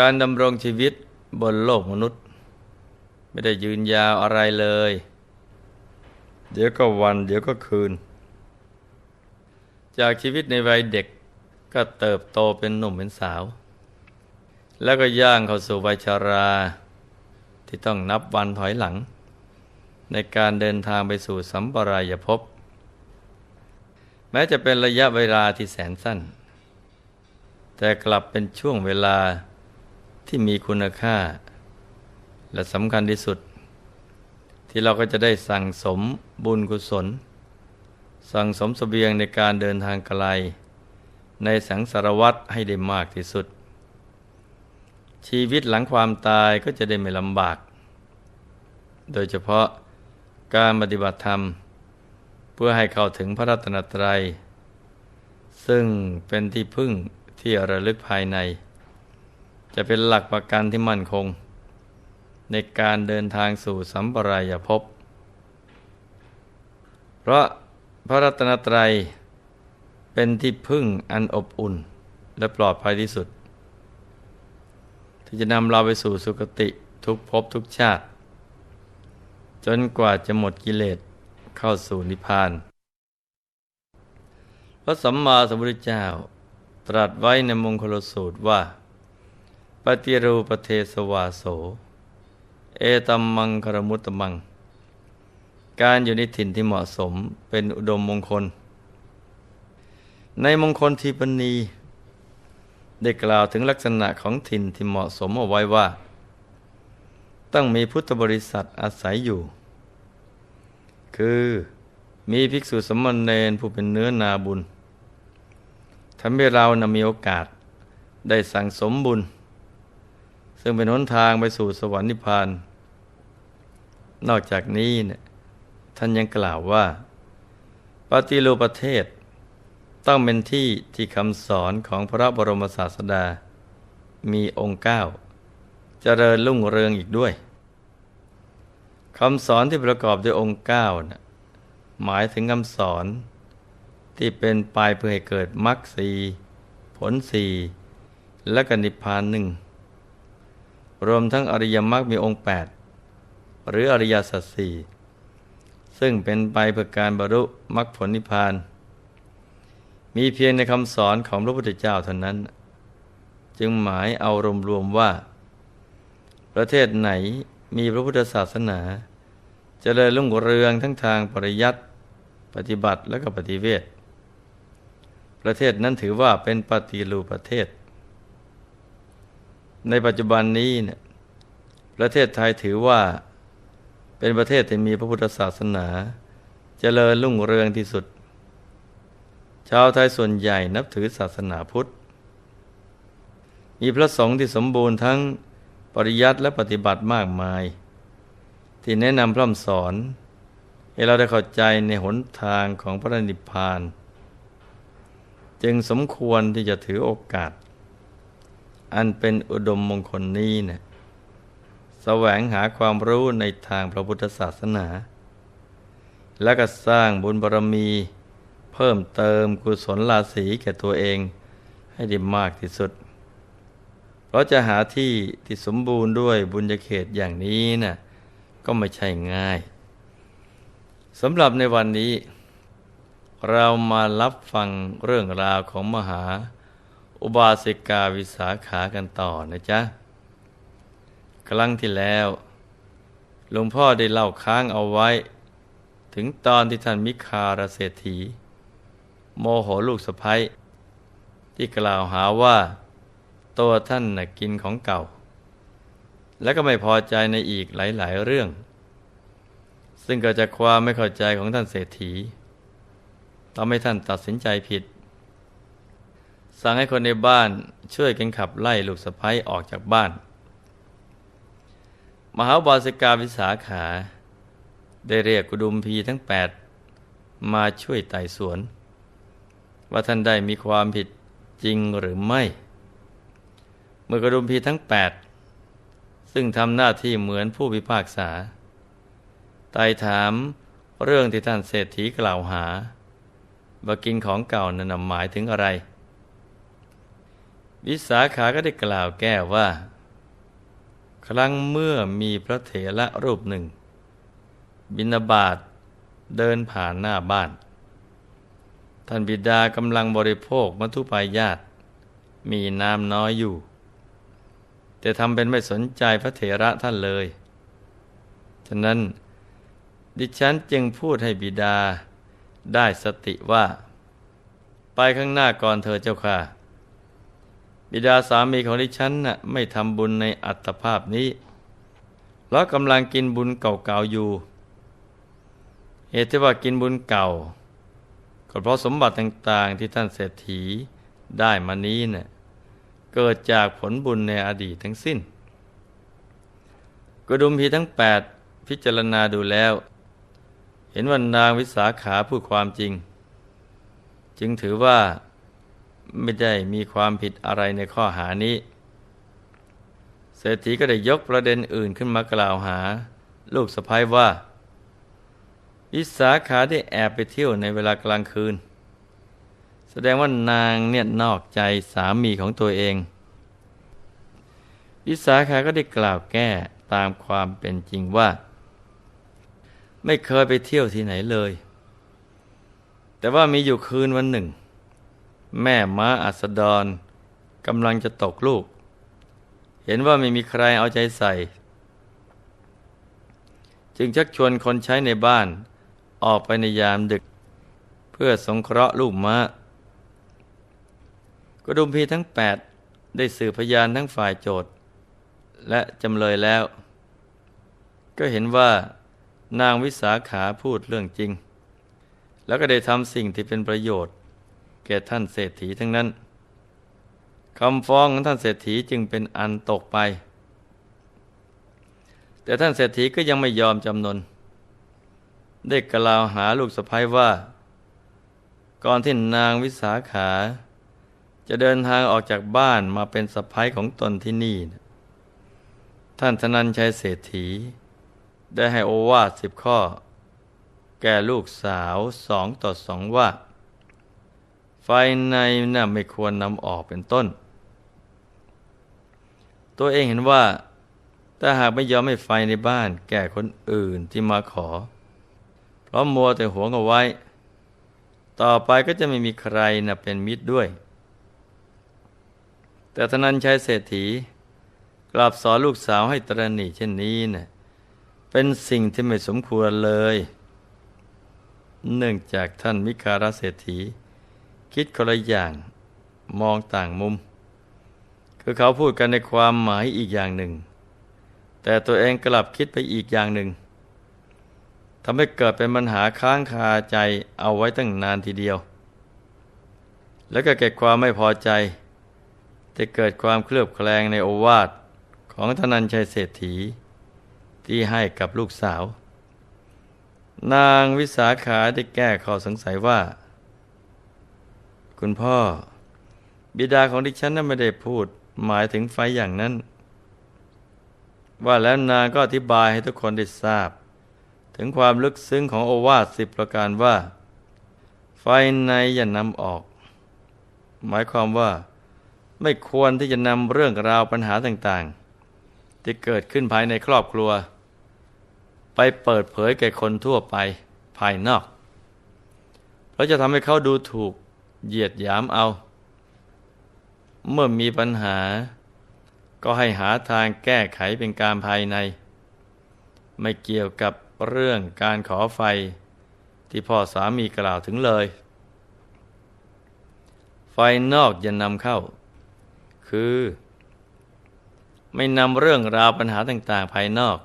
การดำรงชีวิตบนโลกมนุษย์ ไม่ได้ยืนยาวอะไรเลย เดี๋ยวก็วัน เดี๋ยวก็คืน จากชีวิตในวัยเด็กก็เติบโตเป็นหนุ่มเป็นสาว แล้วก็ย่างเข้าสู่วัยชารา ที่ต้องนับวันถอยหลัง ในการเดินทางไปสู่สัมปรายภพแม้จะเป็นระยะเวลาที่แสนสั้น แต่กลับเป็นช่วงเวลา ที่มีคุณค่า และสำคัญที่สุด ที่เราก็จะได้สั่งสมบุญกุศล สั่งสมสเสบียงในการเดินทางไกล ในสังสารวัตรให้ได้มากที่สุด ชีวิตหลังความตายก็จะได้ไม่ลำบาก โดยเฉพาะการปฏิบัติธรรม เพื่อให้เข้าถึงพระรัตนตรัย ซึ่งเป็นที่พึ่งที่ระลึกภายใน จะเป็นหลักประกันที่มั่นคง ในการเดินทางสู่สัมปรายภพ เพราะพระรัตนตรัยเป็นที่พึ่งอันอบอุ่นและปลอดภัยที่สุด ที่จะนำเราไปสู่สุคติทุกภพทุกชาติ จนกว่าจะหมดกิเลสเข้าสู่นิพพาน พระสัมมาสัมพุทธเจ้าตรัสไว้ในมงคลสูตรว่า ปฏิรูปเทสวาโส เอตัมมังคารมุตตมัง การอยู่ในถิ่นที่เหมาะสมเป็นอุดมมงคล ในมงคลทีปณีได้กล่าวถึงลักษณะของถิ่นที่เหมาะสมเอาไว้ว่า ต้องมีพุทธบริษัทอาศัยอยู่ คือมีภิกษุสมณเณรผู้เป็นเนื้อนาบุญทำให้เรานะมีโอกาสได้สั่งสมบุญ ซึ่งเป็นหนทางไปสู่สวรรค์นิพพาน นอกจากนี้เนี่ยท่านยังกล่าวว่า ปฏิรูปประเทศ ต้องเป็นที่ที่คำสอนของพระบรมศาสดา มีองค์เก้าเจริญรุ่งเรืองอีกด้วยคำสอนที่ประกอบด้วยองค์เก้านะหมายถึงคำสอนที่เป็นปลายเพื่อให้เกิดมรรคสีผลสีและกนิพพานหนึ่ง รวมทั้งอริยมรรคมีองค์ 8 หรืออริยสัจสี่ซึ่งเป็นไปเพื่อการบรรลุมรรคผลนิพพาน มีเพียงในคำสอนของพระพุทธเจ้าเท่านั้น จึงหมายเอารวมๆว่า ประเทศไหนมีพระพุทธศาสนาจเจริญรุ่งเรืองทั้งทางปริยัติปฏิบัติและก็ปฏิเวทประเทศนั้นถือว่าเป็นปฏิรูปประเทศ ในปัจจุบันนี้เนี่ยประเทศไทยถือว่าเป็นประเทศที่มีพระพุทธศาสนาจเจริญรุ่งเรืองที่สุด ชาวไทยส่วนใหญ่นับถือศาสนาพุทธ มีพระสงฆ์ที่สมบูรณ์ทั้งปริยัติและปฏิบัติมากมาย ที่แนะนำพร่ำสอน ให้เราได้เข้าใจในหนทางของพระนิพพาน จึงสมควรที่จะถือโอกาส อันเป็นอุดมมงคลนี้เนะี่ยแสวงหาความรู้ในทางพระพุทธศาสนา และก็สร้างบุญบารมี เพิ่มเติมกุศลลาสีแก่ตัวเองให้ได้มากที่สุด เพราะจะหาที่ที่สมบูรณ์ด้วยบุญญาเขตอย่างนี้นะ่ะก็ไม่ใช่ง่ายสำหรับในวันนี้ เรามารับฟังเรื่องราวของมหา อุบาสิกาวิสาขากันต่อนะจ๊ะ ครั้งที่แล้วหลวงพ่อได้เล่าค้างเอาไว้ ถึงตอนที่ท่านมิคารเศรษฐี โมโหลูกสะพ้ยที่กล่าวหาว่า ตัวท่านนะกินของเก่า และก็ไม่พอใจในอีกหลาย ๆ เรื่อง ซึ่งเก็จะความไม่เข้าใจของท่านเศรษฐีทำให้ท่านตัดสินใจผิด สั่งให้คนในบ้านช่วยกันขับไล่ลูกสะพ้ยออกจากบ้าน มหาบาสิกาวิสาขา ได้เรียกกุดุมพีทั้งแปดมาช่วยไต่สวน ว่าท่านได้มีความผิดจริงหรือไม่ เมื่อกดุมพีทั้งแปดซึ่งทำหน้าที่เหมือนผู้พิพากษาไต่ถามเรื่องที่ท่านเศรษฐีกล่าวหาว่ากินของเก่านั้นหมายถึงอะไร วิสาขาก็ได้กล่าวแก้ว่า ครั้งเมื่อมีพระเถระรูปหนึ่ง บินาบาตเดินผ่านหน้าบ้าน ท่านบิดากำลังบริโภคมัทุปายาตมีน้ำน้อยอยู่ แต่ทำเป็นไม่สนใจพระเถระท่านเลย ฉะนั้นดิฉันจึงพูดให้บิดาได้สติว่า ไปข้างหน้าก่อนเธอเจ้าค่ะ บิดาสามีของดิฉันน่ะไม่ทำบุญในอัตภาพนี้เพราะกำลังกินบุญเก่าๆอยู่ เหตุที่ว่ากินบุญเก่า ก็เพราะสมบัติต่างๆ ที่ท่านเศรษฐีได้มานี้เนะ่ยเกิดจากผลบุญในอดีตทั้งสิ้นกระดุมพีทั้งแปดพิจารณาดูแล้ว เห็นว่านางวิสาขาพูดความจริง จึงถือว่า ไม่ได้มีความผิดอะไรในข้อหานี้ เศรษฐีก็ได้ยกประเด็นอื่นขึ้นมากล่าวหา ลูกสะพ้ายว่าวิสาขาได้แอบไปเที่ยวในเวลากลางคืน แสดงว่านางเนี่ยนอกใจสามีของตัวเองวิสาขาก็ได้กล่าวแก้ตามความเป็นจริงว่า ไม่เคยไปเที่ยวที่ไหนเลย แต่ว่ามีอยู่คืนวันหนึ่ง แม่ม้าอัสดรกำลังจะตกลูก เห็นว่าไม่มีใครเอาใจใส่ จึงชักชวนคนใช้ในบ้านออกไปในยามดึก เพื่อสงเคราะห์ลูกม้ากระดุมพีทั้งแปดได้สืบพยานทั้งฝ่ายโจทย์ และจำเลยแล้ว ก็เห็นว่านางวิสาขาพูดเรื่องจริง แล้วก็ได้ทำสิ่งที่เป็นประโยชน์ แก่ท่านเศรษฐีทั้งนั้นคำฟ้องของท่านเศรษฐีจึงเป็นอันตกไป แต่ท่านเศรษฐีก็ยังไม่ยอมจำนนได้กล่าวหาลูกสะพ้ยว่า ก่อนที่นางวิสาขา จะเดินทางออกจากบ้านมาเป็นสะพ้ยของตนที่นี่ ท่านธนัญชัยเศรษฐี ได้ให้โอวาทสิบข้อ แก่ลูกสาวสองต่อสองว่า ไฟในน่ะไม่ควรนำออกเป็นต้น ตัวเองเห็นว่า ถ้าหากไม่ยอมให้ไฟในบ้าน แก่คนอื่นที่มาขอ เพราะมัวแต่หวงเอาไว้ ต่อไปก็จะไม่มีใครนะเป็นมิตรด้วย แต่ธนัญชัยเศรษฐี กลับสอนลูกสาวให้ตรณีเช่นนี้นะ่ะเป็นสิ่งที่ไม่สมควรเลย เนื่องจากท่านมิคาราเศรษฐี คิดคนละอย่างมองต่างมุม คือเขาพูดกันในความหมายอีกอย่างหนึ่ง แต่ตัวเองกลับคิดไปอีกอย่างหนึ่งทำให้เกิดเป็นปัญหาค้างคาใจเอาไว้ตั้งนานทีเดียว แล้วก็เกิดความไม่พอใจจะเกิดความเคลือบแคลงในโอวาทของธนัญชัยเศรษฐี ที่ให้กับลูกสาว นางวิสาขาได้แก้ข้อสงสัยว่า คุณพ่อ บิดาของดิฉันนั้นไม่ได้พูดหมายถึงไฟอย่างนั้น ว่าแล้วนางก็อธิบายให้ทุกคนได้ทราบ ถึงความลึกซึ้งของโอวาทสิบประการว่า ไฟในอย่านำออก หมายความว่า ไม่ควรที่จะนำเรื่องราวปัญหาต่างๆ ที่เกิดขึ้นภายในครอบครัว ไปเปิดเผยแก่คนทั่วไปภายนอก เพราะจะทำให้เขาดูถูก เหยียดหยามเอา เมื่อมีปัญหา ก็ให้หาทางแก้ไขเป็นการภายใน ไม่เกี่ยวกับเรื่องการขอไฟ ที่พ่อสามีกล่าวถึงเลย ไฟนอกอย่านำเข้า คือ ไม่นำเรื่องราวปัญหาต่าง ๆ ภายนอก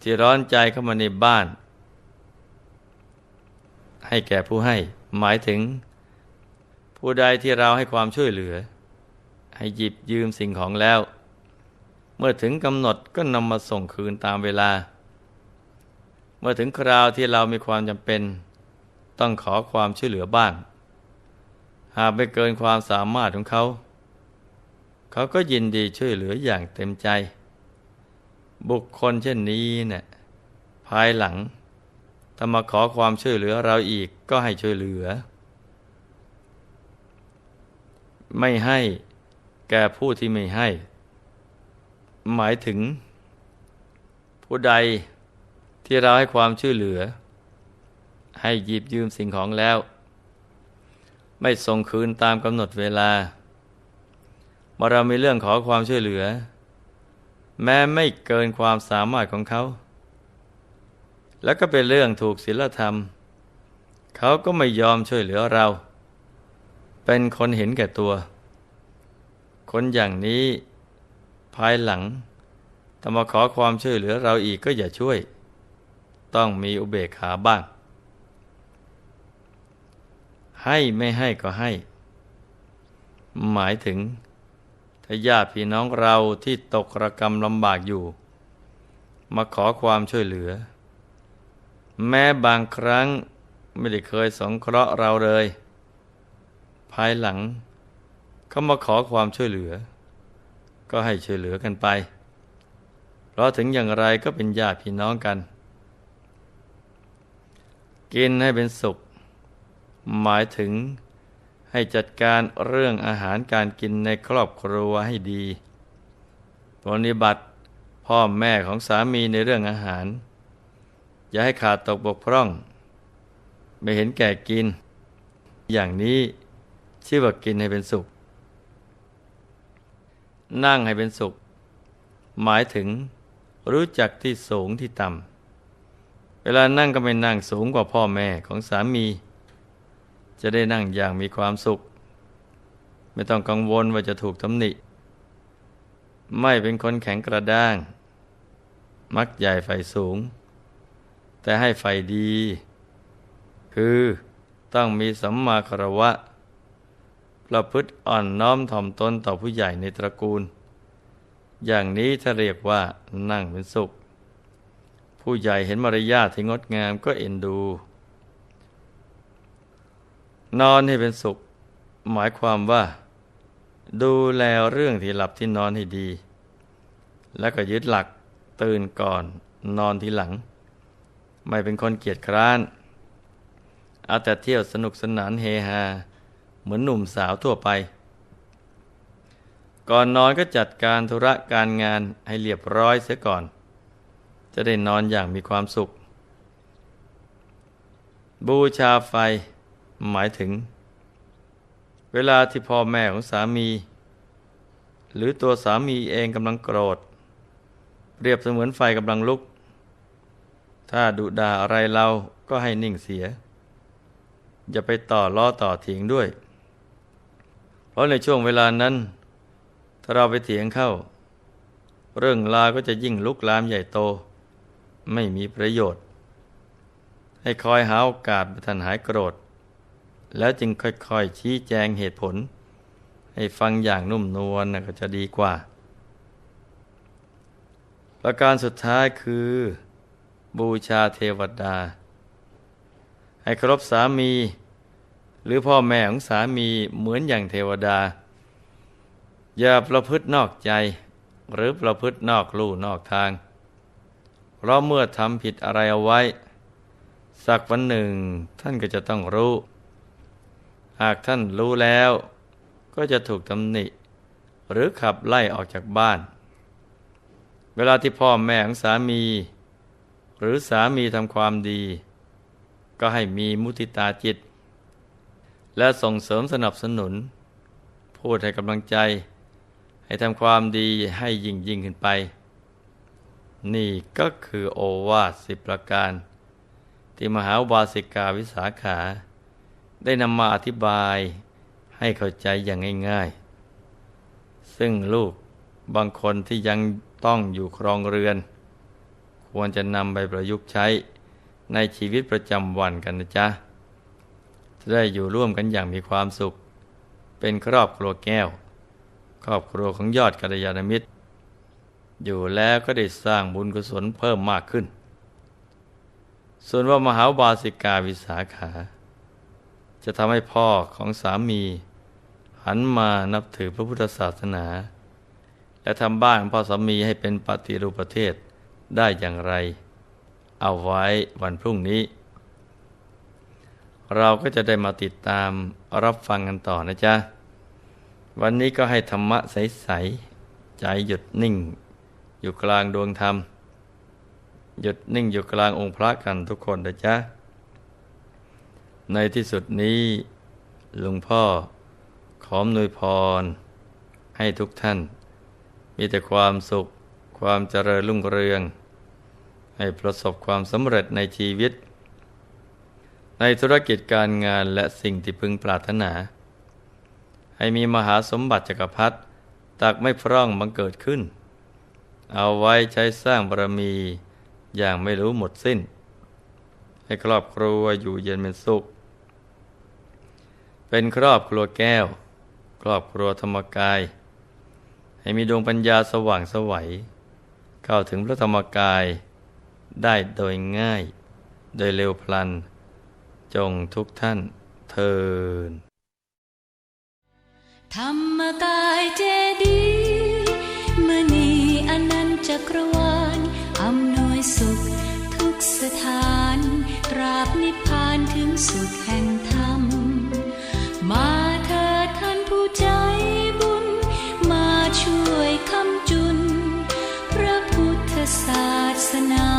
ที่ร้อนใจเข้ามาในบ้านให้แก่ผู้ให้ หมายถึง ผู้ใดที่เราให้ความช่วยเหลือ ให้หยิบยืมสิ่งของแล้ว เมื่อถึงกำหนดก็นำมาส่งคืนตามเวลา เมื่อถึงคราวที่เรามีความจำเป็น ต้องขอความช่วยเหลือบ้าง หากไม่เกินความสามารถของเขา เขาก็ยินดีช่วยเหลืออย่างเต็มใจ บุคคลเช่นนี้เนะี่ยภายหลัง ถ้ามาขอความช่วยเหลือเราอีกก็ให้ช่วยเหลือ ไม่ให้แก่ผู้ที่ไม่ให้ หมายถึง ผู้ใดที่เราให้ความช่วยเหลือ ให้หยิบยืมสิ่งของแล้ว ไม่ส่งคืนตามกำหนดเวลาเมื่อเรามีเรื่องขอความช่วยเหลือ แม้ไม่เกินความสามารถของเขา แล้วก็เป็นเรื่องถูกศีลธรรม เขาก็ไม่ยอมช่วยเหลือเรา เป็นคนเห็นแก่ตัว คนอย่างนี้ภายหลังถ้ามาขอความช่วยเหลือเราอีกก็อย่าช่วย ต้องมีอุเบกขาบ้าง ให้ไม่ให้ก็ให้ หมายถึงถ้าญาติพี่น้องเราที่ตกระกรรมลำบากอยู่ มาขอความช่วยเหลือ แม้บางครั้งไม่ได้เคยสงเคราะห์เราเลย ภายหลังเขามาขอความช่วยเหลือ ก็ให้ช่วยเหลือกันไป เพราะถึงอย่างไรก็เป็นญาติพี่น้องกัน กินให้เป็นสุข หมายถึงให้จัดการเรื่องอาหารการกินในครอบครัวให้ดีปฏิบัติพ่อแม่ของสามีในเรื่องอาหาร อย่าให้ขาดตกบกพร่อง ไม่เห็นแก่กิน อย่างนี้ชื่อว่ากินให้เป็นสุข นั่งให้เป็นสุข หมายถึงรู้จักที่สูงที่ต่ำ เวลานั่งก็ไม่นั่งสูงกว่าพ่อแม่ของสามี จะได้นั่งอย่างมีความสุข ไม่ต้องกังวลว่าจะถูกตำหนิ ไม่เป็นคนแข็งกระด้าง มักใหญ่ไฟสูง แต่ให้ไฟดี คือต้องมีสัมมาคารวะ ประพฤติอ่อนน้อมถ่อมตนต่อผู้ใหญ่ในตระกูล อย่างนี้ถ้าเรียกว่านั่งเป็นสุข ผู้ใหญ่เห็นมารยาทที่งดงามก็เอ็นดู นอนให้เป็นสุข หมายความว่า ดูแลเรื่องที่หลับที่นอนให้ดี แล้วก็ยึดหลักตื่นก่อนนอนทีหลัง ไม่เป็นคนเกียจคร้าน เอาแต่เที่ยวสนุกสนานเฮฮา เหมือนหนุ่มสาวทั่วไป ก่อนนอนก็จัดการธุระการงานให้เรียบร้อยเสียก่อน จะได้นอนอย่างมีความสุข บูชาไฟหมายถึง เวลาที่พ่อแม่ของสามี หรือตัวสามีเองกำลังโกรธเปรียบเสมือนไฟกำลังลุก ถ้าดุด่าอะไรเราก็ให้นิ่งเสีย อย่าไปต่อล้อต่อเถียงด้วย เพราะในช่วงเวลานั้น ถ้าเราไปเถียงเข้า เรื่องลาก็จะยิ่งลุกลามใหญ่โต ไม่มีประโยชน์ ให้คอยหาโอกาสทันหายโกรธ แล้วจึงค่อยๆชี้แจงเหตุผล ให้ฟังอย่างนุ่มนวลนก็จะดีกว่า ประการสุดท้ายคือ บูชาเทวดา ให้เคารพสามี หรือพ่อแม่ของสามีเหมือนอย่างเทวดา อย่าประพฤตินอกใจ หรือประพฤตินอกลู่นอกทาง เพราะเมื่อทำผิดอะไรเอาไว้ สักวันหนึ่งท่านก็จะต้องรู้ หากท่านรู้แล้วก็จะถูกตำหนิ หรือขับไล่ออกจากบ้าน เวลาที่พ่อแม่ของสามี หรือสามีทำความดี ก็ให้มีมุติตาจิต และส่งเสริมสนับสนุน พูดให้กำลังใจ ให้ทำความดีให้ยิ่งยิ่งขึ้นไป นี่ก็คือโอวาทสิบประการ ที่มหาวาสิกาวิสาขา ได้นำมาอธิบายให้เข้าใจอย่างง่ายๆ ซึ่งลูกบางคนที่ยังต้องอยู่ครองเรือน ควรจะนำไปประยุกต์ใช้ในชีวิตประจำวันกันนะจ๊ะ จะได้อยู่ร่วมกันอย่างมีความสุข เป็นครอบครัวแก้ว ครอบครัวของยอดกัลยาณมิตร อยู่แล้วก็ได้สร้างบุญกุศลเพิ่มมากขึ้น ส่วนว่ามหาบาสิกาวิสาขา จะทำให้พ่อของสามี หันมานับถือพระพุทธศาสนา และทำบ้านพ่อสามีให้เป็นปฏิรูปประเทศ ได้อย่างไร เอาไว้วันพรุ่งนี้ เราก็จะได้มาติดตามรับฟังกันต่อนะจ๊ะ วันนี้ก็ให้ธรรมะใส ๆ ใจหยุดนิ่ง อยู่กลางดวงธรรม หยุดนิ่งอยู่กลางองค์พระกันทุกคนนะจ๊ะ ในที่สุดนี้หลวงพ่อขอมนวยพร ให้ทุกท่าน มีแต่ความสุขความเจริญรุ่งเรือง ให้ประสบความสำเร็จในชีวิต ในธุรกิจการงานและสิ่งที่พึงปรารถนา ให้มีมหาสมบัติจักรพรรดิตักไม่พร่องบังเกิดขึ้น เอาไว้ใช้สร้างบารมีอย่างไม่รู้หมดสิ้น ให้ครอบครัวอยู่เย็นเป็นสุข เป็นครอบครัวแก้ว ครอบครัวธรรมกาย ให้มีดวงปัญญาสว่างสวัยเข้าถึงพระธรรมกาย ได้โดยง่าย โดยเร็วพลัน จงทุกท่านเทินธรรมกายเจดีมณีอนันจักรวาลอำนวยสุขทุกสถาน ตราบนิพพานถึงสุขแห่งธรรม มาเถิดท่านผู้ใจบุญ มาช่วยคำจุน พระพุทธศาสนา